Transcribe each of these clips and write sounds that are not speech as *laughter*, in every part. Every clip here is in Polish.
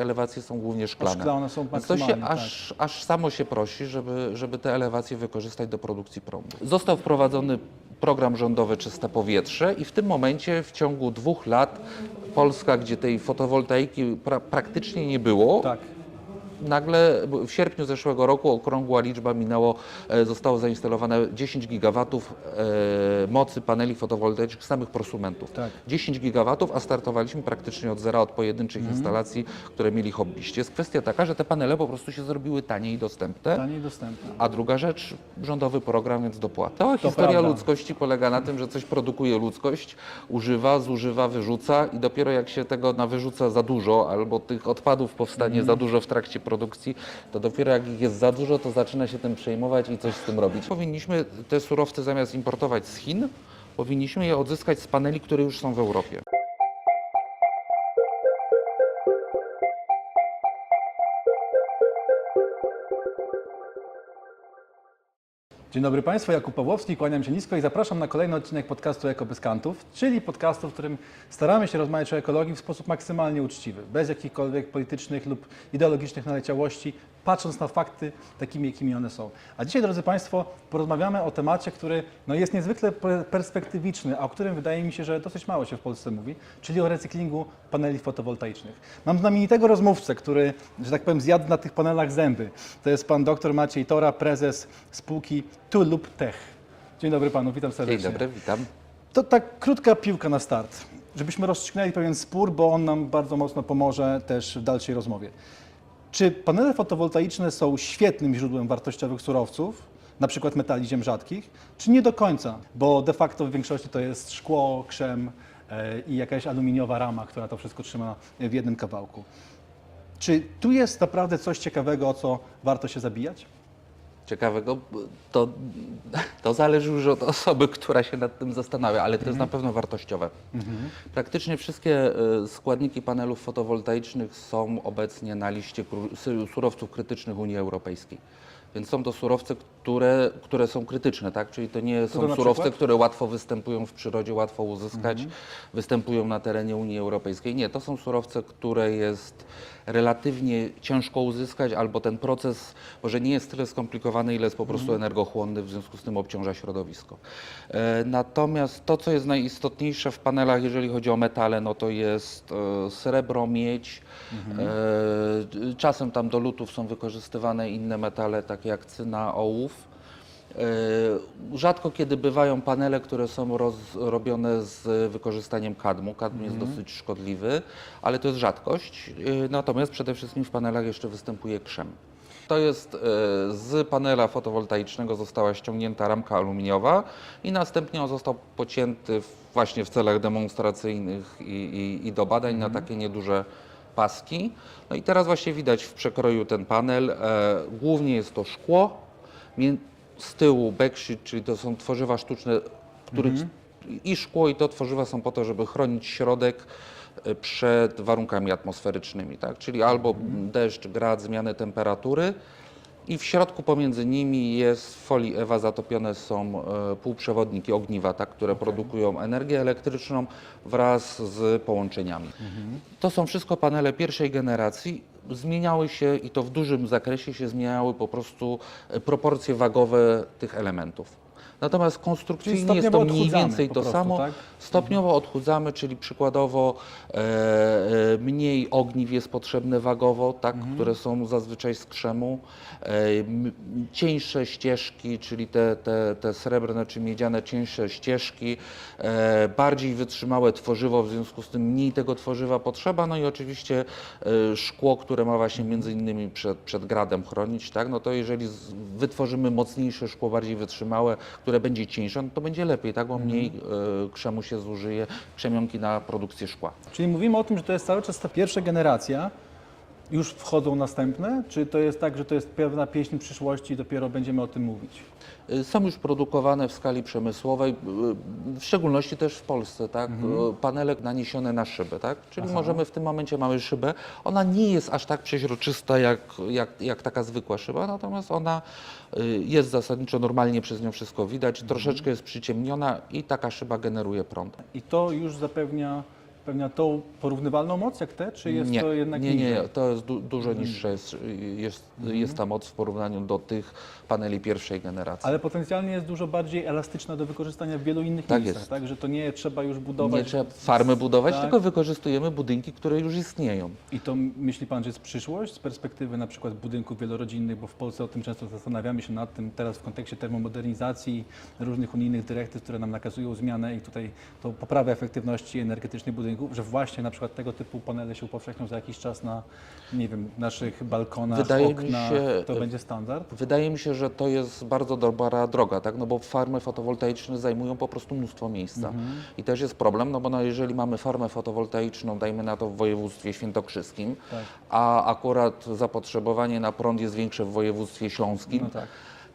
elewacje są głównie szklane. Szklane są Więc to się tak. aż, aż samo się prosi, żeby, żeby te elewacje wykorzystać do produkcji prądu. Został wprowadzony program rządowy Czyste Powietrze i w tym momencie w ciągu dwóch lat Polska, gdzie tej fotowoltaiki pra, praktycznie nie było, Tak. Nagle w sierpniu zeszłego roku okrągła liczba minęło, e, zostało zainstalowane 10 gigawatów e, mocy paneli fotowoltaicznych samych prosumentów. Tak. 10 gigawatów, a startowaliśmy praktycznie od zera, od pojedynczych Mhm. instalacji, które mieli hobbyści. Jest kwestia taka, że te panele po prostu się zrobiły tanie i dostępne. Taniej dostępne. A druga rzecz, rządowy program, więc dopłata. Cała historia prawda. ludzkości polega na tym, że coś produkuje ludzkość, używa, zużywa, wyrzuca i dopiero jak się tego nawyrzuca za dużo albo tych odpadów powstanie za dużo w trakcie produkcji, to dopiero jak ich jest za dużo, to zaczyna się tym przejmować i coś z tym robić. Powinniśmy te surowce zamiast importować z Chin, powinniśmy je odzyskać z paneli, które już są w Europie. Dzień dobry Państwu, Jakub Pawłowski, kłaniam się nisko i zapraszam na kolejny odcinek podcastu Eko bez kantów, czyli podcastu, w którym staramy się rozmawiać o ekologii w sposób maksymalnie uczciwy, bez jakichkolwiek politycznych lub ideologicznych naleciałości, patrząc na fakty takimi, jakimi one są. A dzisiaj, drodzy Państwo, porozmawiamy o temacie, który no, jest niezwykle pe- perspektywiczny, a o którym wydaje mi się, że dosyć mało się w Polsce mówi, czyli o recyklingu paneli fotowoltaicznych. Mam znamienitego rozmówcę, który, że tak powiem, zjadł na tych panelach zęby. To jest pan dr Maciej Tora, prezes spółki Tu lub Tech. Dzień dobry panu, witam Dzień serdecznie. dobry, witam. To tak krótka piłka na start, żebyśmy rozstrzygnęli pewien spór, bo on nam bardzo mocno pomoże też w dalszej rozmowie. Czy panele fotowoltaiczne są świetnym źródłem wartościowych surowców, na przykład metali ziem rzadkich, czy nie do końca? Bo de facto w większości to jest szkło, krzem e, i jakaś aluminiowa rama, która to wszystko trzyma w jednym kawałku. Czy tu jest naprawdę coś ciekawego, o co warto się zabijać? Ciekawego, to, to zależy już od osoby, która się nad tym zastanawia, ale to jest na pewno wartościowe. Praktycznie wszystkie e, składniki panelów fotowoltaicznych są obecnie na liście surowców krytycznych Unii Europejskiej. Więc są to surowce, które, które są krytyczne, tak? Czyli to nie są na surowce, które łatwo występują w przyrodzie, łatwo uzyskać, występują na terenie Unii Europejskiej. Nie, to są surowce, które jest relatywnie ciężko uzyskać, albo ten proces może nie jest tyle skomplikowany, ile jest po prostu energochłonny, w związku z tym obciąża środowisko. E, Natomiast to, co jest najistotniejsze w panelach, jeżeli chodzi o metale, no to jest e, srebro, miedź. E, Czasem tam do lutów są wykorzystywane inne metale, takie jak cyna, ołów. E, Rzadko kiedy bywają panele, które są robione z wykorzystaniem kadmu. Kadm jest dosyć szkodliwy, ale to jest rzadkość. E, Natomiast przede wszystkim w panelach jeszcze występuje krzem. To jest e, z panela fotowoltaicznego została ściągnięta ramka aluminiowa i następnie on został pocięty właśnie w celach demonstracyjnych i, i, i do badań na takie nieduże paski. No i teraz właśnie widać w przekroju ten panel. Głównie jest to szkło, tyłu backsheet, czyli to są tworzywa sztuczne, których i szkło i to tworzywa są po to, żeby chronić środek e, przed warunkami atmosferycznymi, tak? czyli albo deszcz, grad, zmiany temperatury i w środku pomiędzy nimi jest w folii EWA zatopione są e, półprzewodniki ogniwa, tak, które produkują energię elektryczną wraz z połączeniami. To są wszystko panele pierwszej generacji. Zmieniały się i to w dużym zakresie się zmieniały po prostu e, proporcje wagowe tych elementów. Natomiast konstrukcyjnie jest to mniej więcej to prostu, samo. tak? Stopniowo odchudzamy, czyli przykładowo e, e, mniej ogniw jest potrzebne wagowo, tak, Mhm. które są zazwyczaj z krzemu. E, cieńsze ścieżki, czyli te, te, te srebrne czy miedziane cieńsze ścieżki, e, bardziej wytrzymałe tworzywo, w związku z tym mniej tego tworzywa potrzeba. No i oczywiście e, szkło, które ma właśnie między innymi przed, przed gradem chronić, tak, no to jeżeli z, wytworzymy mocniejsze szkło, bardziej wytrzymałe, które będzie cieńsze, no to będzie lepiej, tak, bo mniej e, krzemu się zużyje, krzemionki na produkcję szkła. Czyli mówimy o tym, że to jest cały czas ta pierwsza generacja, już wchodzą następne? Czy to jest tak, że to jest pewna pieśń przyszłości i dopiero będziemy o tym mówić? Y, Są już produkowane w skali przemysłowej, y, w szczególności też w Polsce, tak? Y, Panele naniesione na szybę, tak? Czyli możemy w tym momencie mamy szybę. Ona nie jest aż tak przeźroczysta jak, jak, jak taka zwykła szyba, natomiast ona y, jest zasadniczo normalnie przez nią wszystko widać, troszeczkę jest przyciemniona i taka szyba generuje prąd. I to już zapewnia zapewnia tą porównywalną moc jak te, czy jest nie, to jednak nie, nie, niżej? nie, to jest du, dużo niższe jest, jest, jest ta moc w porównaniu do tych paneli pierwszej generacji. Ale potencjalnie jest dużo bardziej elastyczna do wykorzystania w wielu innych Tak miejscach, jest. tak? Że to nie trzeba już budować. Nie trzeba farmy budować, tak. tylko wykorzystujemy budynki, które już istnieją. I to myśli Pan, że jest przyszłość z perspektywy na przykład budynków wielorodzinnych, bo w Polsce o tym często zastanawiamy się nad tym teraz w kontekście termomodernizacji, różnych unijnych dyrektyw, które nam nakazują zmianę i tutaj to poprawę efektywności energetycznej budynków, że właśnie na przykład tego typu panele się upowszechnią za jakiś czas na, nie wiem, naszych balkonach, Wydaje mi oknach, się- to będzie standard. Wydaje mi się, że to jest bardzo dobra droga, tak? no bo farmy fotowoltaiczne zajmują po prostu mnóstwo miejsca. I też jest problem, no bo no jeżeli mamy farmę fotowoltaiczną, dajmy na to w województwie świętokrzyskim, Tak. a akurat zapotrzebowanie na prąd jest większe w województwie śląskim, No tak.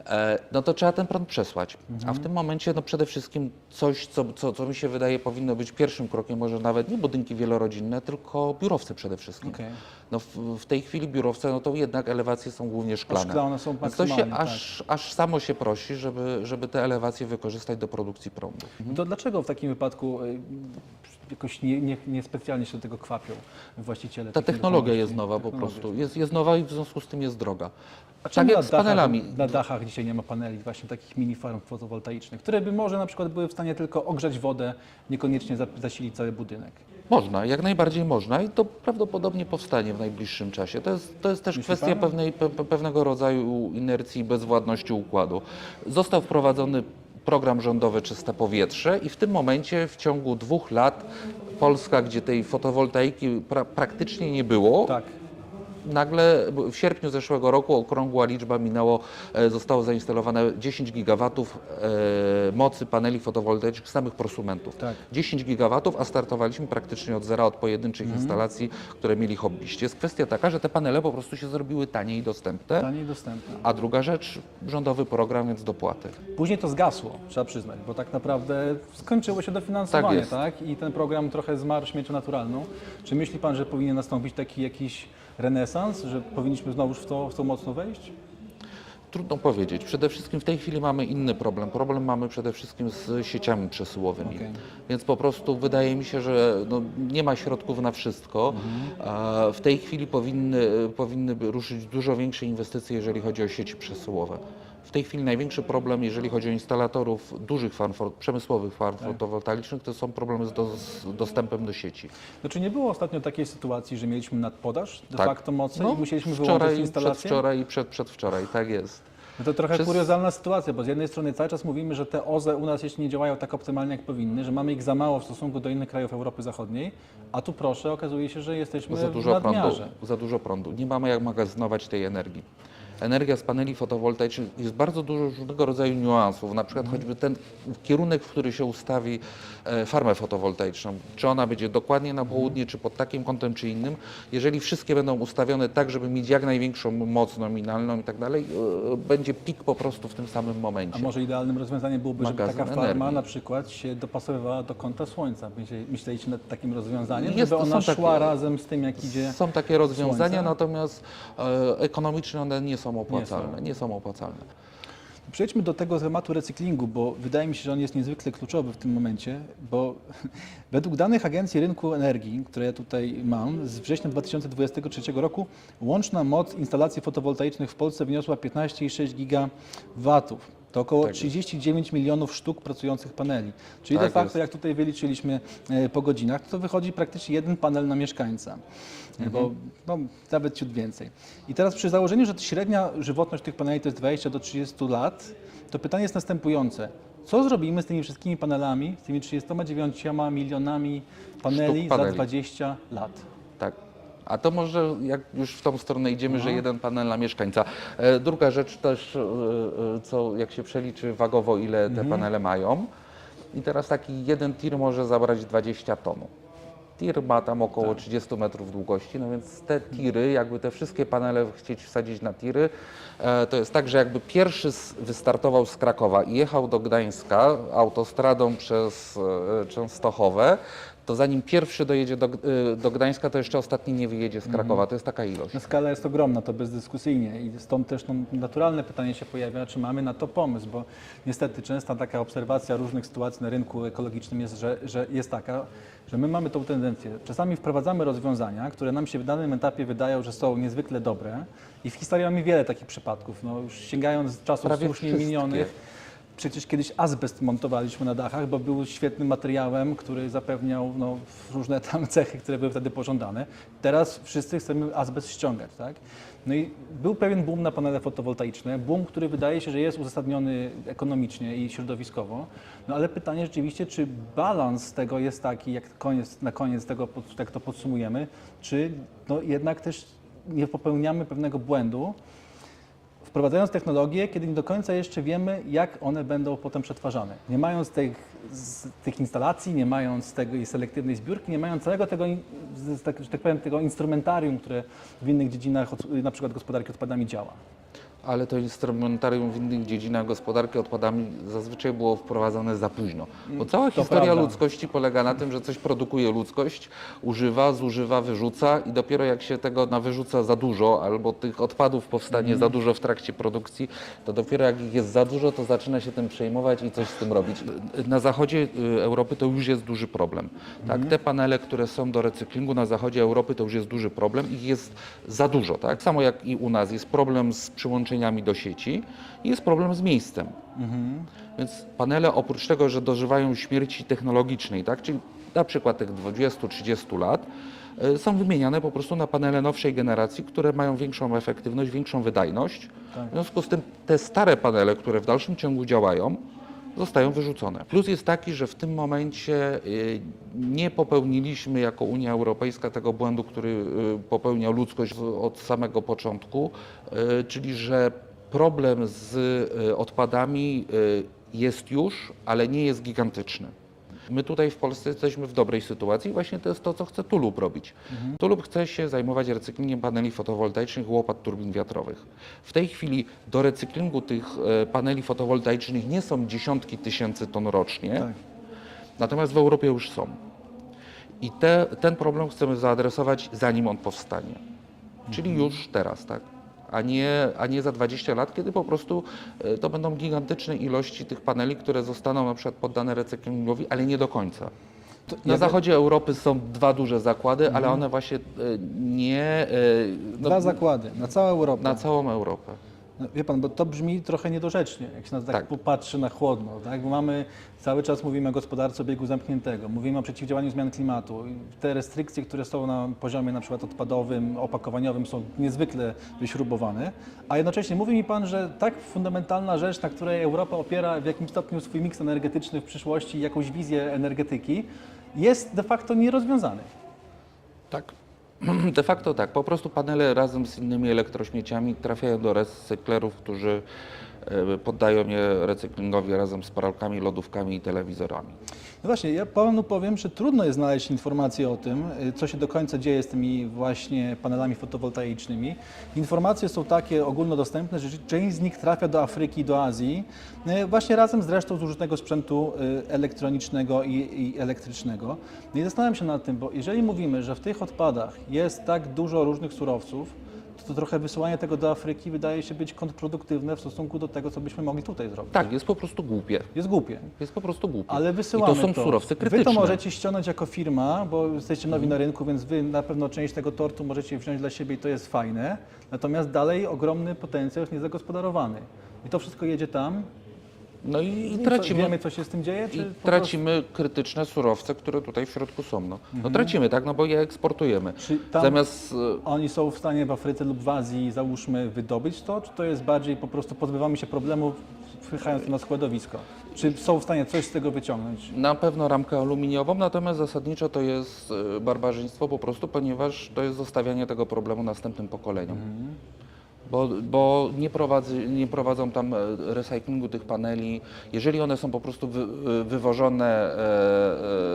E, no to trzeba ten prąd przesłać. A w tym momencie no przede wszystkim coś, co, co, co mi się wydaje powinno być pierwszym krokiem, może nawet nie budynki wielorodzinne, tylko biurowce przede wszystkim. Okej. No w, w tej chwili biurowce, no to jednak elewacje są głównie szklane. Szklane są Więc to się maksymalnie, tak. aż, aż samo się prosi, żeby, żeby te elewacje wykorzystać do produkcji prądu. To dlaczego w takim wypadku y, jakoś nie, nie, nie specjalnie się do tego kwapią właściciele? Ta technologia jest nowa po prostu. Jest, jest nowa i w związku z tym jest droga. A Tak jak z dachach, panelami. Na dachach dzisiaj nie ma paneli, właśnie takich mini farm fotowoltaicznych, które by może na przykład były w stanie tylko ogrzać wodę, niekoniecznie za- zasilić cały budynek. Można, jak najbardziej można i to prawdopodobnie powstanie w najbliższym czasie. To jest, to jest też Myśli kwestia pan? pewnej, pe, pe- pewnego rodzaju inercji i bezwładności układu. Został wprowadzony program rządowy Czyste Powietrze i w tym momencie w ciągu dwóch lat Polska, gdzie tej fotowoltaiki pra, praktycznie nie było, Tak. Nagle w sierpniu zeszłego roku okrągła liczba minęło, e, zostało zainstalowane 10 gigawatów e, mocy paneli fotowoltaicznych samych prosumentów. Tak. 10 gigawatów, a startowaliśmy praktycznie od zera, od pojedynczych Mhm. instalacji, które mieli hobbyści. Jest kwestia taka, że te panele po prostu się zrobiły tanie i dostępne. Taniej dostępne. A druga rzecz, rządowy program, więc dopłaty. Później to zgasło, trzeba przyznać, bo tak naprawdę skończyło się dofinansowanie, Tak tak? I ten program trochę zmarł śmiercią naturalną. Czy myśli Pan, że powinien nastąpić taki jakiś renesans, że powinniśmy znowu w to, w to mocno wejść? Trudno powiedzieć. Przede wszystkim w tej chwili mamy inny problem. Problem mamy przede wszystkim z sieciami przesyłowymi. Okej. Więc po prostu wydaje mi się, że no, nie ma środków na wszystko. A w tej chwili powinny, powinny ruszyć dużo większe inwestycje, jeżeli chodzi o sieci przesyłowe. W tej chwili największy problem, jeżeli chodzi o instalatorów dużych farm, przemysłowych farm fotowoltaicznych, to są problemy z, do, z dostępem do sieci. Znaczy nie było ostatnio takiej sytuacji, że mieliśmy nadpodaż de Tak. facto mocy No, i musieliśmy wyłączyć wczoraj, instalację? przedwczoraj i przed, przedwczoraj, tak jest. No to trochę Przez- kuriozalna sytuacja, bo z jednej strony cały czas mówimy, że te OZE u nas jeszcze nie działają tak optymalnie jak powinny, że mamy ich za mało w stosunku do innych krajów Europy Zachodniej, a tu proszę, okazuje się, że jesteśmy za w dużo prądu, nadmiarze. za dużo prądu. Nie mamy jak magazynować tej energii. Energia z paneli fotowoltaicznych jest bardzo dużo różnego rodzaju niuansów, na przykład choćby ten kierunek, w który się ustawi e, farmę fotowoltaiczną. Czy ona będzie dokładnie na południe, czy pod takim kątem, czy innym. Jeżeli wszystkie będą ustawione tak, żeby mieć jak największą moc nominalną i tak dalej, e, będzie pik po prostu w tym samym A momencie. może idealnym rozwiązaniem byłoby, żeby Magazyn taka farma energii. na przykład się dopasowywała do kąta słońca. Myśleli- Myśleliście nad takim rozwiązaniem, Jest, żeby ona szła takie- razem z tym, jak idzie... Są takie rozwiązania, słońce? natomiast e, ekonomicznie one nie są opłacalne. Nie są opłacalne. Przejdźmy do tego tematu recyklingu, bo wydaje mi się, że on jest niezwykle kluczowy w tym momencie, bo *laughs* według danych Agencji Rynku Energii, które ja tutaj mam, z września 2023 roku łączna moc instalacji fotowoltaicznych w Polsce wyniosła 15,6 gigawatów. To około Tak jest. 39 milionów sztuk pracujących paneli. Czyli Tak de facto, jest. jak tutaj wyliczyliśmy e, po godzinach, to wychodzi praktycznie jeden panel na mieszkańca. E, Bo Mhm. no, nawet ciut więcej. I teraz przy założeniu, że średnia żywotność tych paneli to jest 20 do 30 lat, to pytanie jest następujące. Co zrobimy z tymi wszystkimi panelami, z tymi 39 milionami paneli, paneli. za 20 lat? Tak. A to może jak już w tą stronę idziemy, że jeden panel na mieszkańca. E, Druga rzecz też, e, e, co jak się przeliczy wagowo, ile Mhm. te panele mają. I teraz taki jeden tir może zabrać 20 ton. Tir ma tam około Tak. 30 metrów długości, no więc te tiry, jakby te wszystkie panele chcieć wsadzić na tiry, e, to jest tak, że jakby pierwszy s- wystartował z Krakowa i jechał do Gdańska autostradą przez e, Częstochowę, to zanim pierwszy dojedzie do, y, do Gdańska, to jeszcze ostatni nie wyjedzie z Krakowa. To jest taka ilość. Skala jest ogromna, to bezdyskusyjnie i stąd też no, naturalne pytanie się pojawia, czy mamy na to pomysł, bo niestety częsta taka obserwacja różnych sytuacji na rynku ekologicznym jest, że, że jest taka, że my mamy tą tendencję. Czasami wprowadzamy rozwiązania, które nam się w danym etapie wydają, że są niezwykle dobre i w historii mamy wiele takich przypadków. No, już sięgając z czasów Prawie słusznie wszystkie. minionych, Przecież kiedyś azbest montowaliśmy na dachach, bo był świetnym materiałem, który zapewniał no, różne tam cechy, które były wtedy pożądane. Teraz wszyscy chcemy azbest ściągać, tak? No i był pewien boom na panele fotowoltaiczne, boom, który wydaje się, że jest uzasadniony ekonomicznie i środowiskowo, no ale pytanie rzeczywiście, czy balans tego jest taki, jak koniec, na koniec tego, jak to podsumujemy, czy no, jednak też nie popełniamy pewnego błędu, wprowadzając technologie, kiedy nie do końca jeszcze wiemy, jak one będą potem przetwarzane. Nie mając tych, tych instalacji, nie mając tego selektywnej zbiórki, nie mając całego tego, tak, tak powiem, tego instrumentarium, które w innych dziedzinach, na przykład gospodarki odpadami działa. Ale to instrumentarium w innych dziedzinach gospodarki odpadami zazwyczaj było wprowadzane za późno. Bo cała To historia prawda. ludzkości polega na tym, że coś produkuje ludzkość, używa, zużywa, wyrzuca i dopiero jak się tego nawyrzuca za dużo, albo tych odpadów powstanie za dużo w trakcie produkcji, to dopiero jak ich jest za dużo, to zaczyna się tym przejmować i coś z tym robić. Na zachodzie y, Europy to już jest duży problem. Tak? Te panele, które są do recyklingu na zachodzie Europy, to już jest duży problem. Ich jest za dużo. Tak samo jak i u nas. Jest problem z do sieci i jest problem z miejscem. Więc panele oprócz tego, że dożywają śmierci technologicznej, tak, czyli na przykład tych 20-30 lat, y, są wymieniane po prostu na panele nowszej generacji, które mają większą efektywność, większą wydajność. W związku z tym te stare panele, które w dalszym ciągu działają, zostają wyrzucone. Plus jest taki, że w tym momencie y, nie popełniliśmy jako Unia Europejska tego błędu, który y, popełnia ludzkość od samego początku, y, czyli że problem z odpadami jest już, ale nie jest gigantyczny. My tutaj w Polsce jesteśmy w dobrej sytuacji i właśnie to jest to, co chce Tulub robić. Tulub chce się zajmować recyklingiem paneli fotowoltaicznych łopat turbin wiatrowych. W tej chwili do recyklingu tych e, paneli fotowoltaicznych nie są dziesiątki tysięcy ton rocznie, Tak. natomiast w Europie już są. I te, ten problem chcemy zaadresować zanim on powstanie. Czyli już teraz, tak? A nie, a nie za 20 lat, kiedy po prostu e, to będą gigantyczne ilości tych paneli, które zostaną na przykład poddane recyklingowi, ale nie do końca. Na zachodzie Europy są dwa duże zakłady, ale one właśnie e, nie e, no, Dwa zakłady na całą Europę. na całą Europę. No, wie pan, bo to brzmi trochę niedorzecznie, jak się nas tak, Tak. popatrzy na chłodno, tak? Bo mamy, cały czas mówimy o gospodarce obiegu zamkniętego, mówimy o przeciwdziałaniu zmian klimatu. I Te restrykcje, które są na poziomie na przykład odpadowym, opakowaniowym są niezwykle wyśrubowane, a jednocześnie mówi mi pan, że tak fundamentalna rzecz, na której Europa opiera w jakimś stopniu swój miks energetyczny w przyszłości, jakąś wizję energetyki, jest de facto nierozwiązany. Tak. *clears throat* De facto tak. Po prostu panele razem z innymi elektrośmieciami trafiają do recyklerów, którzy poddają je recyklingowi razem z pralkami, lodówkami i telewizorami. No właśnie, ja panu powiem, że trudno jest znaleźć informacje o tym, y, co się do końca dzieje z tymi właśnie panelami fotowoltaicznymi. Informacje są takie ogólnodostępne, że część z nich trafia do Afryki, do Azji, y, właśnie razem z resztą zużytego sprzętu y, elektronicznego i, i elektrycznego. No i zastanawiam się nad tym, bo jeżeli mówimy, że w tych odpadach jest tak dużo różnych surowców, to, to trochę wysyłanie tego do Afryki wydaje się być kontrproduktywne w stosunku do tego, co byśmy mogli tutaj zrobić. Tak, jest po prostu głupie. Jest głupie. Jest po prostu głupie. Ale wysyłamy I to są surowce krytyczne. Wy to możecie ściągnąć jako firma, bo jesteście nowi na rynku, więc wy na pewno część tego tortu możecie wziąć dla siebie i to jest fajne. Natomiast dalej ogromny potencjał jest niezagospodarowany. I to wszystko jedzie tam. No i, i I co, tracimy, wiemy, co się z tym dzieje? I po prostu- tracimy krytyczne surowce, które tutaj w środku są. No, no tracimy, tak, no bo je eksportujemy. Czy Zamiast e, oni są w stanie w Afryce lub w Azji, załóżmy, wydobyć to, czy to jest bardziej po prostu pozbywamy się problemu, wpychając to na składowisko? Czy są w stanie coś z tego wyciągnąć? Na pewno ramkę aluminiową, natomiast zasadniczo to jest e, barbarzyństwo po prostu, ponieważ to jest zostawianie tego problemu następnym pokoleniom. Bo, bo nie, prowadzi, nie prowadzą tam e, recyklingu tych paneli. Jeżeli one są po prostu wy, e, wywożone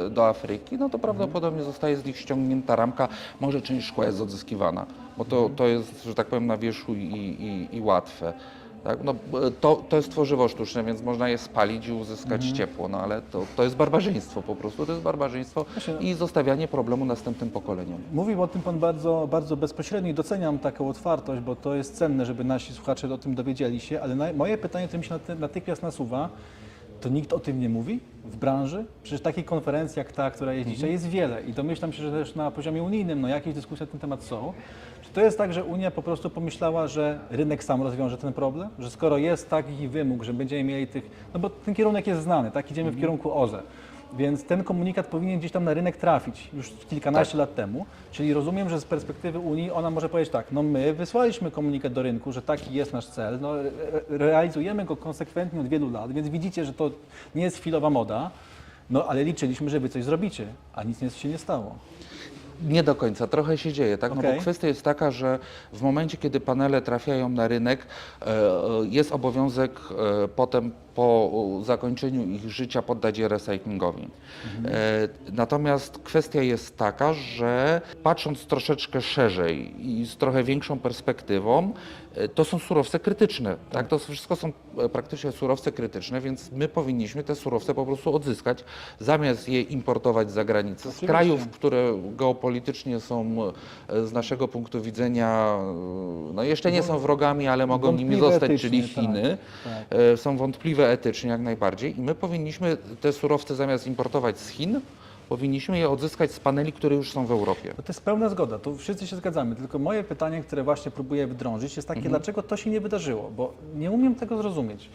e, do Afryki, no to prawdopodobnie zostaje z nich ściągnięta ramka, może część szkła jest odzyskiwana, bo to, to jest, że tak powiem, na wierzchu i, i, i łatwe. Tak? No, to, to jest tworzywo sztuczne, więc można je spalić i uzyskać Mhm. ciepło, no ale to, to jest barbarzyństwo po prostu, to jest barbarzyństwo no. i zostawianie problemu następnym pokoleniom. Mówił o tym Pan bardzo, bardzo bezpośrednio i doceniam taką otwartość, bo to jest cenne, żeby nasi słuchacze o tym dowiedzieli się, ale na, moje pytanie, które mi się naty- natychmiast nasuwa, to nikt o tym nie mówi w branży? Przecież takich konferencji jak ta, która jest dzisiaj, jest wiele i domyślam się, że też na poziomie unijnym no, jakieś dyskusje na ten temat są. Czy to jest tak, że Unia po prostu pomyślała, że rynek sam rozwiąże ten problem? Że skoro jest taki wymóg, że będziemy mieli tych, no bo ten kierunek jest znany, tak, idziemy w kierunku OZE. Więc ten komunikat powinien gdzieś tam na rynek trafić już kilkanaście lat temu. Czyli rozumiem, że z perspektywy Unii ona może powiedzieć tak, no my wysłaliśmy komunikat do rynku, że taki jest nasz cel, no, re- realizujemy go konsekwentnie od wielu lat, więc widzicie, że to nie jest chwilowa moda, no ale liczyliśmy, że wy coś zrobicie, a nic się nie stało. Nie do końca, trochę się dzieje, tak? No Okej. bo kwestia jest taka, że w momencie, kiedy panele trafiają na rynek, e, e, jest obowiązek e, potem po zakończeniu ich życia poddać je recyklingowi. E, Natomiast kwestia jest taka, że patrząc troszeczkę szerzej i z trochę większą perspektywą, e, to są surowce krytyczne. Tak? To wszystko są e, praktycznie surowce krytyczne, więc my powinniśmy te surowce po prostu odzyskać, zamiast je importować z zagranicy, z Oczywiście. krajów, które geopolitycznie są e, z naszego punktu widzenia, e, no jeszcze nie są wrogami, ale mogą nimi zostać, czyli etycznie, Chiny. tak. E, Są wątpliwe etycznie jak najbardziej i my powinniśmy te surowce zamiast importować z Chin, powinniśmy je odzyskać z paneli, które już są w Europie. To jest pełna zgoda, tu wszyscy się zgadzamy, tylko moje pytanie, które właśnie próbuję wdrążyć jest takie, dlaczego to się nie wydarzyło, bo nie umiem tego zrozumieć.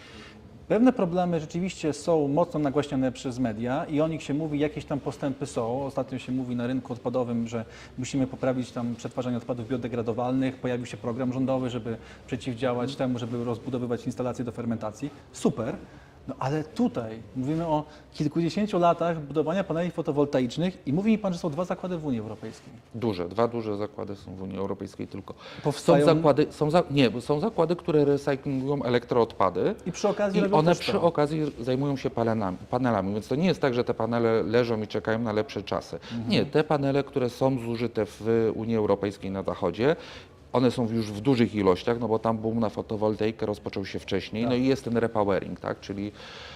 Pewne problemy rzeczywiście są mocno nagłaśniane przez media i o nich się mówi, jakieś tam postępy są. Ostatnio się mówi na rynku odpadowym, że musimy poprawić tam przetwarzanie odpadów biodegradowalnych. Pojawił się program rządowy, żeby przeciwdziałać temu, żeby rozbudowywać instalacje do fermentacji. Super. No ale tutaj mówimy o kilkudziesięciu latach budowania paneli fotowoltaicznych i mówi mi Pan, że są dwa zakłady w Unii Europejskiej. Duże, dwa duże zakłady są w Unii Europejskiej tylko. Powstają- Są zakłady, są za, nie, bo są zakłady, które recyklingują elektroodpady. I przy okazji I robią one też przy okazji zajmują się panelami, panelami, więc to nie jest tak, że te panele leżą i czekają na lepsze czasy. Nie, te panele, które są zużyte w Unii Europejskiej na zachodzie, one są już w dużych ilościach, no bo tam boom na fotowoltaikę rozpoczął się wcześniej, no i jest ten repowering, tak, czyli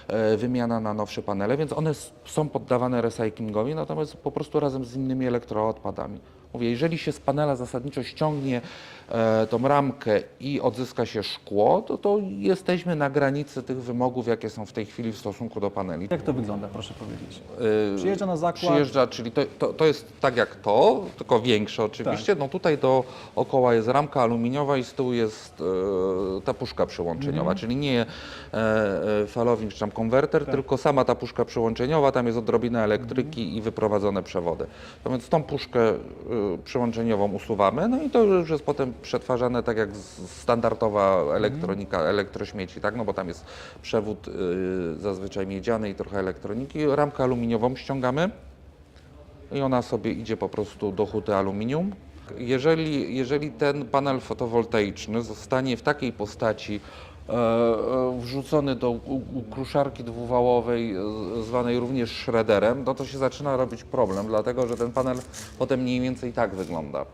e, wymiana na nowsze panele, więc one są poddawane recyklingowi, natomiast po prostu razem z innymi elektroodpadami. Mówię, jeżeli się z panela zasadniczo ściągnie tą ramkę i odzyska się szkło, to, to jesteśmy na granicy tych wymogów, jakie są w tej chwili w stosunku do paneli. Jak to wygląda, proszę powiedzieć? Yy, Przyjeżdża na zakład. Przyjeżdża, czyli to, to, to jest tak jak to, tylko większe oczywiście. Tak. No tutaj dookoła jest ramka aluminiowa i z tyłu jest e, ta puszka przyłączeniowa, Mhm. czyli nie e, e, falownik czy tam konwerter, Tak. tylko sama ta puszka przyłączeniowa, tam jest odrobina elektryki Mhm. i wyprowadzone przewody. No więc tą puszkę e, przyłączeniową usuwamy, no i to już jest potem przetwarzane tak jak standardowa elektronika, elektrośmieci, tak? No bo tam jest przewód y, zazwyczaj miedziany i trochę elektroniki. Ramkę aluminiową ściągamy i ona sobie idzie po prostu do huty aluminium. Jeżeli, jeżeli ten panel fotowoltaiczny zostanie w takiej postaci e, e, wrzucony do kruszarki dwuwałowej, e, zwanej również shredderem, no to się zaczyna robić problem, dlatego że ten panel potem mniej więcej tak wygląda.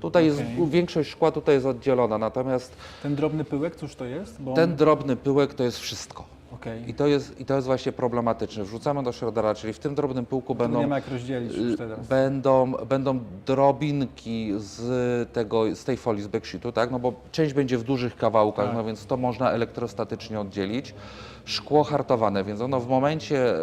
Tutaj jest, Okej. większość szkła tutaj jest oddzielona, natomiast Ten drobny pyłek, cóż to jest? Bo ten drobny pyłek to jest wszystko. Okej. I to jest, I to jest właśnie problematyczne. Wrzucamy do shreddera, czyli w tym drobnym pyłku będą nie ma jak rozdzielić już Y, teraz. Będą, będą drobinki z, tego, z tej folii z backsheetu, tak? No bo część będzie w dużych kawałkach, Tak. no więc to można elektrostatycznie oddzielić. Szkło hartowane, więc ono w momencie e,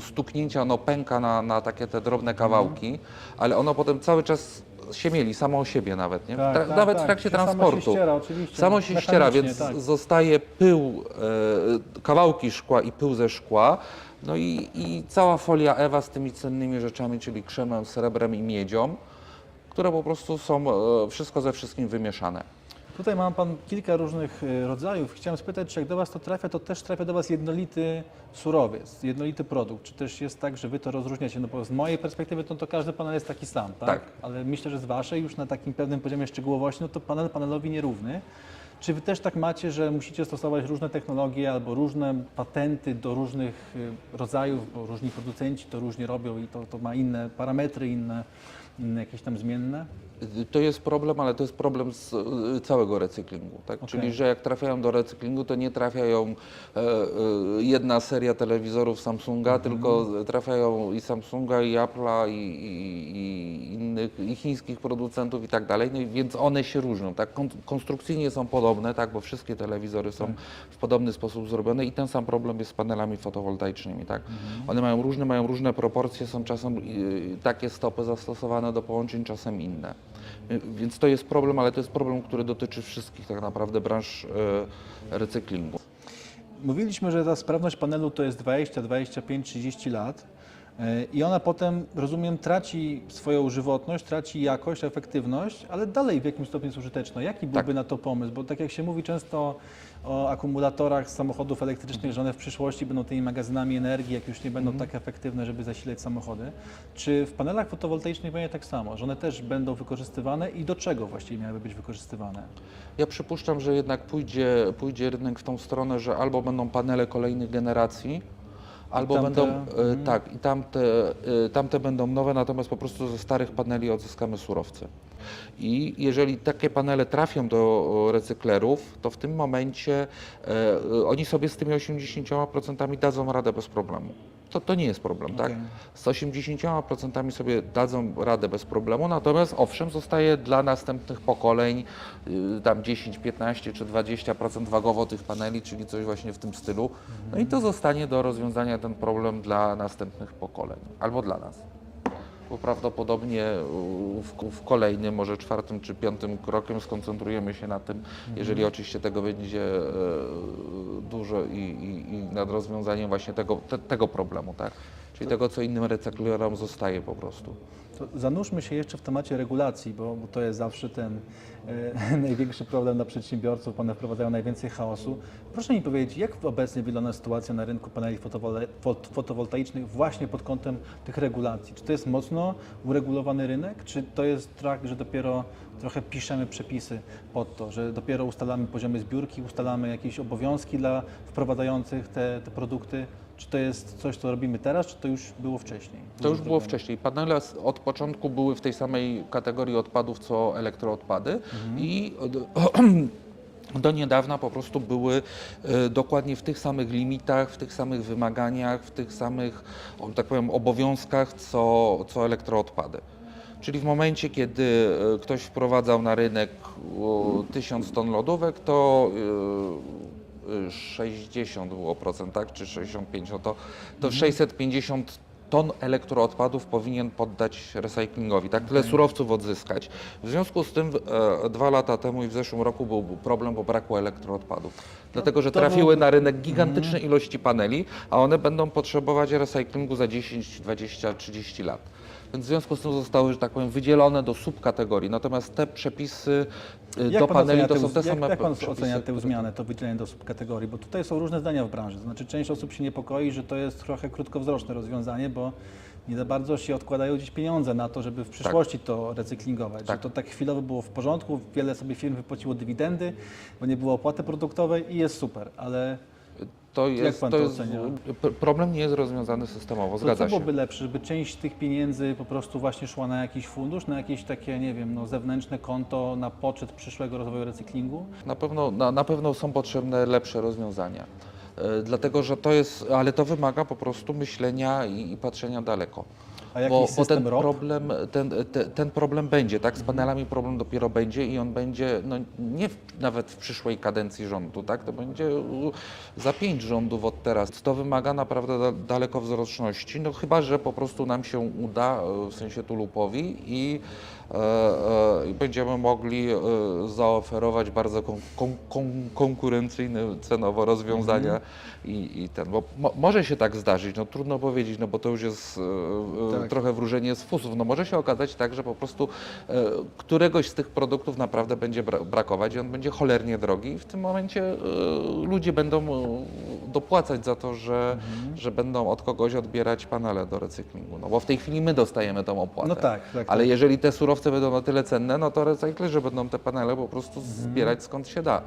stuknięcia ono pęka na, na takie te drobne Mhm. kawałki, ale ono potem cały czas się mieli, samo o siebie nawet, nie? Tak, tak, nawet tak. w trakcie Samo się transportu. ściera, oczywiście. Samo się ściera, Mechanicznie, więc tak. zostaje pył, e, kawałki szkła i pył ze szkła. No i, i cała folia Ewa z tymi cennymi rzeczami, czyli krzemem, srebrem i miedzią, które po prostu są e, wszystko ze wszystkim wymieszane. Tutaj mam Pan kilka różnych y, rodzajów. Chciałem spytać, czy jak do Was to trafia, to też trafia do Was jednolity surowiec, jednolity produkt. Czy też jest tak, że Wy to rozróżniacie? No bo z mojej perspektywy to, to każdy panel jest taki sam, tak? Tak. Ale myślę, że z Waszej już na takim pewnym poziomie szczegółowości, no to panel panelowi nierówny. Czy Wy też tak macie, że musicie stosować różne technologie albo różne patenty do różnych y, rodzajów, bo różni producenci to różnie robią i to, to ma inne parametry, inne inne jakieś tam zmienne? To jest problem, ale to jest problem z y, całego recyklingu. Tak? Okej. Czyli, że jak trafiają do recyklingu, to nie trafiają e, e, jedna seria telewizorów Samsunga, Mhm. tylko trafiają i Samsunga, i Apple'a, i, i, i innych, i chińskich producentów i tak dalej. No i więc one się różnią. Tak? Kon- Konstrukcyjnie są podobne, tak? bo wszystkie telewizory są Tak. w podobny sposób zrobione i ten sam problem jest z panelami fotowoltaicznymi. Tak? Mhm. One mają różne, mają różne proporcje, są czasem y, takie stopy zastosowane do połączeń, czasem inne. Y, Więc to jest problem, ale to jest problem, który dotyczy wszystkich tak naprawdę branż y, recyklingu. Mówiliśmy, że ta sprawność panelu to jest 20, 25, 30 lat i ona potem, rozumiem, traci swoją żywotność, traci jakość, efektywność, ale dalej w jakimś stopniu jest użyteczna. Jaki byłby Tak. na to pomysł? Bo tak jak się mówi często o akumulatorach samochodów elektrycznych, że one w przyszłości będą tymi magazynami energii, jak już nie będą tak efektywne, żeby zasilać samochody. Czy w panelach fotowoltaicznych będzie tak samo, że one też będą wykorzystywane i do czego właściwie miałyby być wykorzystywane? Ja przypuszczam, że jednak pójdzie, pójdzie rynek w tą stronę, że albo będą panele kolejnych generacji, albo tamte- będą, e, mhm. tak, i tamte, tamte będą nowe, natomiast po prostu ze starych paneli odzyskamy surowce. I jeżeli takie panele trafią do recyklerów, to w tym momencie e, e, oni sobie z tymi 80% dadzą radę bez problemu. To, to nie jest problem, tak? Okej. Z 80% sobie dadzą radę bez problemu, natomiast owszem, zostaje dla następnych pokoleń y, tam 10, 15 czy 20% wagowo tych paneli, czyli coś właśnie w tym stylu. No i to zostanie do rozwiązania ten problem dla następnych pokoleń albo dla nas. Bo prawdopodobnie w, w kolejnym, może czwartym czy piątym krokiem skoncentrujemy się na tym, jeżeli oczywiście tego będzie e, dużo i, i, i nad rozwiązaniem właśnie tego, te, tego problemu, tak? Czyli tego, co innym recyklerom zostaje po prostu. To zanurzmy się jeszcze w temacie regulacji, bo, bo to jest zawsze ten e, *laughs* największy problem dla przedsiębiorców, one wprowadzają najwięcej chaosu. Proszę mi powiedzieć, jak obecnie wygląda sytuacja na rynku paneli fotowoltaicznych właśnie pod kątem tych regulacji? Czy to jest mocno uregulowany rynek, czy to jest tak, że dopiero trochę piszemy przepisy pod to, że dopiero ustalamy poziomy zbiórki, ustalamy jakieś obowiązki dla wprowadzających te, te produkty? Czy to jest coś, co robimy teraz, czy to już było wcześniej? To już było wcześniej. Panele od początku były w tej samej kategorii odpadów co elektroodpady i *clears throat* do, niedawna po prostu były e, dokładnie w tych samych limitach, w tych samych wymaganiach, w tych samych, tak powiem, obowiązkach co, co elektroodpady. Czyli w momencie, kiedy e, ktoś wprowadzał na rynek o, 1000 ton lodówek, to e, 60 było procent, tak, czy 65, no to, to 650 ton elektroodpadów powinien poddać recyklingowi, tak, tyle surowców odzyskać. W związku z tym e, dwa lata temu i w zeszłym roku był problem, bo brakło elektroodpadów. Dlatego, że trafiły na rynek gigantyczne ilości paneli, a one będą potrzebować recyklingu za 10, 20, 30 lat. Więc w związku z tym zostały, że tak powiem, wydzielone do subkategorii. Natomiast te przepisy y, Jak do pan paneli to są te jak, same Jak pan przepisy, ocenia tę zmianę, to wydzielenie do subkategorii? Bo tutaj są różne zdania w branży. Znaczy część osób się niepokoi, że to jest trochę krótkowzroczne rozwiązanie, bo nie za bardzo się odkładają gdzieś pieniądze na to, żeby w przyszłości to recyklingować. Tak. Że to tak chwilowo było w porządku, wiele sobie firm wypłaciło dywidendy, bo nie było opłaty produktowej i jest super, ale To Jak jest, pan to to jest, ocenia? problem nie jest rozwiązany systemowo, to zgadza co się. byłoby lepsze, żeby część tych pieniędzy po prostu właśnie szła na jakiś fundusz, na jakieś takie, nie wiem, no, zewnętrzne konto na poczet przyszłego rozwoju recyklingu? Na pewno, na, na pewno są potrzebne lepsze rozwiązania. E, Dlatego, że to jest, ale to wymaga po prostu myślenia i, i patrzenia daleko. A jakiś Bo, bo ten ROP? problem, ten, ten, ten problem będzie, tak? Z panelami problem dopiero będzie i on będzie no, nie w, nawet w przyszłej kadencji rządu, tak? To będzie za pięć rządów od teraz. To wymaga naprawdę da, dalekowzroczności, no chyba, że po prostu nam się uda, e, w sensie tulupowi i będziemy mogli e, zaoferować bardzo kon, kon, kon, konkurencyjne cenowo rozwiązania Mhm. i, i ten, bo mo, może się tak zdarzyć, no trudno powiedzieć, no bo to już jest e, e, Tak. trochę wróżenie z fusów. No może się okazać tak, że po prostu e, któregoś z tych produktów naprawdę będzie bra brakować i on będzie cholernie drogi i w tym momencie e, ludzie będą e, dopłacać za to, że, Mhm. że będą od kogoś odbierać panele do recyklingu. No bo w tej chwili my dostajemy tą opłatę. No tak, tak. Ale tak. jeżeli te surowce będą na tyle cenne, no to recyklerzy będą te panele po prostu Mhm. zbierać skąd się da.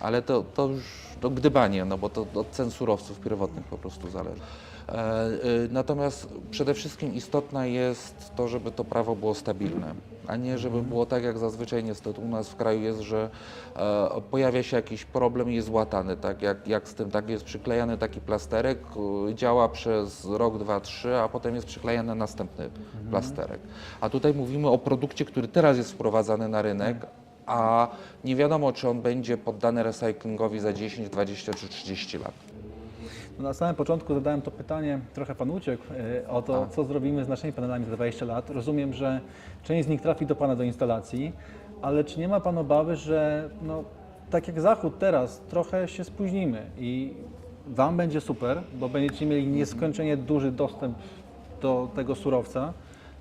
Ale to, to już to gdybanie, no bo to od cen surowców pierwotnych po prostu zależy. E, y, Natomiast przede wszystkim istotne jest to, żeby to prawo było stabilne, a nie żeby było tak, jak zazwyczaj niestety u nas w kraju jest, że e, pojawia się jakiś problem i jest łatany, tak jak, jak z tym, tak jest przyklejany taki plasterek, działa przez rok, dwa, trzy, a potem jest przyklejany następny plasterek. A tutaj mówimy o produkcie, który teraz jest wprowadzany na rynek, a nie wiadomo, czy on będzie poddany recyklingowi za 10, 20 czy 30 lat. No na samym początku zadałem to pytanie, trochę Pan uciekł, e, o to, A. co zrobimy z naszymi panelami za 20 lat. Rozumiem, że część z nich trafi do Pana do instalacji, ale czy nie ma Pan obawy, że no, tak jak Zachód teraz, trochę się spóźnimy i Wam będzie super, bo będziecie mieli nieskończenie duży dostęp do tego surowca,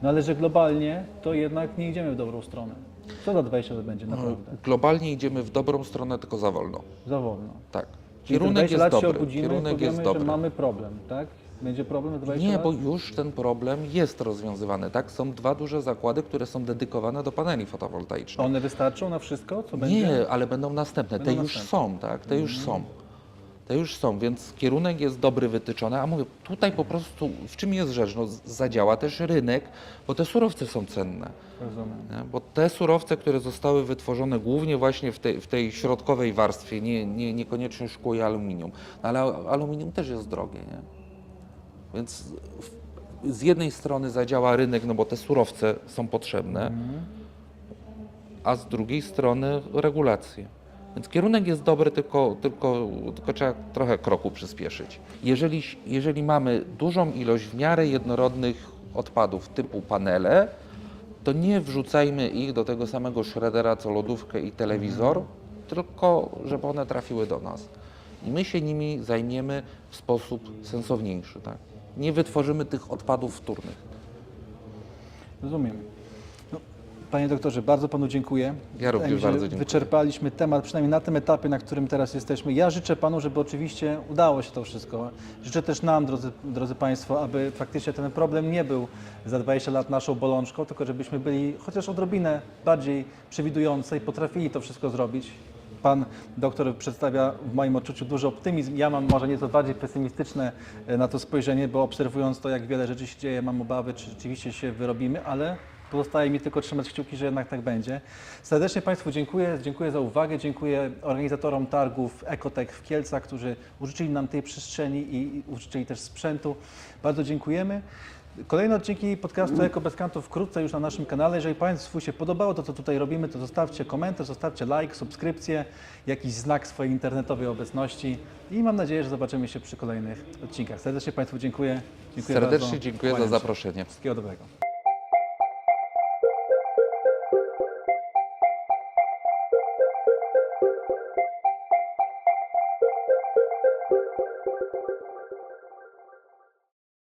no ale że globalnie to jednak nie idziemy w dobrą stronę. Co za 20 lat będzie naprawdę? Globalnie idziemy w dobrą stronę, tylko za wolno. Za wolno. Tak. Czyli Kierunek 20 jest lat się dobry. obudzimy, Kierunek powiemy, jest dobry. że mamy problem, tak? Będzie problem za 20 Nie, lat? bo już ten problem jest rozwiązywany. Tak? Są dwa duże zakłady, które są dedykowane do paneli fotowoltaicznych. One wystarczą na wszystko, co będzie? Nie, ale będą następne. Będą Te już następne. Mhm. są, tak? Te już są. Te już są, więc kierunek jest dobry, wytyczony, a mówię, tutaj po prostu w czym jest rzecz? No, zadziała też rynek, bo te surowce są cenne. Rozumiem. Nie? Bo te surowce, które zostały wytworzone głównie właśnie w tej, w tej środkowej warstwie, nie, nie, niekoniecznie szkło i aluminium, no, ale aluminium też jest drogie, nie? Więc w, z jednej strony zadziała rynek, no bo te surowce są potrzebne, a z drugiej strony regulacje. Więc kierunek jest dobry, tylko, tylko, tylko trzeba trochę kroku przyspieszyć. Jeżeli, jeżeli mamy dużą ilość w miarę jednorodnych odpadów typu panele, to nie wrzucajmy ich do tego samego shreddera co lodówkę i telewizor, tylko żeby one trafiły do nas. I my się nimi zajmiemy w sposób sensowniejszy. Tak? Nie wytworzymy tych odpadów wtórnych. Rozumiem. Panie doktorze, bardzo panu dziękuję. Ja również Wydaje bardzo dziękuję. Wyczerpaliśmy temat, przynajmniej na tym etapie, na którym teraz jesteśmy. Ja życzę panu, żeby oczywiście udało się to wszystko. Życzę też nam, drodzy, drodzy państwo, aby faktycznie ten problem nie był za 20 lat naszą bolączką, tylko żebyśmy byli chociaż odrobinę bardziej przewidujący i potrafili to wszystko zrobić. Pan doktor przedstawia w moim odczuciu duży optymizm. Ja mam może nieco bardziej pesymistyczne e, na to spojrzenie, bo obserwując to, jak wiele rzeczy się dzieje, mam obawy, czy rzeczywiście się wyrobimy, ale pozostaje mi tylko trzymać kciuki, że jednak tak będzie. Serdecznie Państwu dziękuję. Dziękuję za uwagę. Dziękuję organizatorom targów Ecotech w Kielcach, którzy użyczyli nam tej przestrzeni i użyczyli też sprzętu. Bardzo dziękujemy. Kolejne odcinki podcastu Eko Bez Kantów wkrótce już na naszym kanale. Jeżeli Państwu się podobało to, co tutaj robimy, to zostawcie komentarz, zostawcie like, subskrypcję, jakiś znak swojej internetowej obecności i mam nadzieję, że zobaczymy się przy kolejnych odcinkach. Serdecznie Państwu dziękuję. dziękuję Serdecznie bardzo. dziękuję za Kłaniam się. zaproszenie. Wszystkiego dobrego.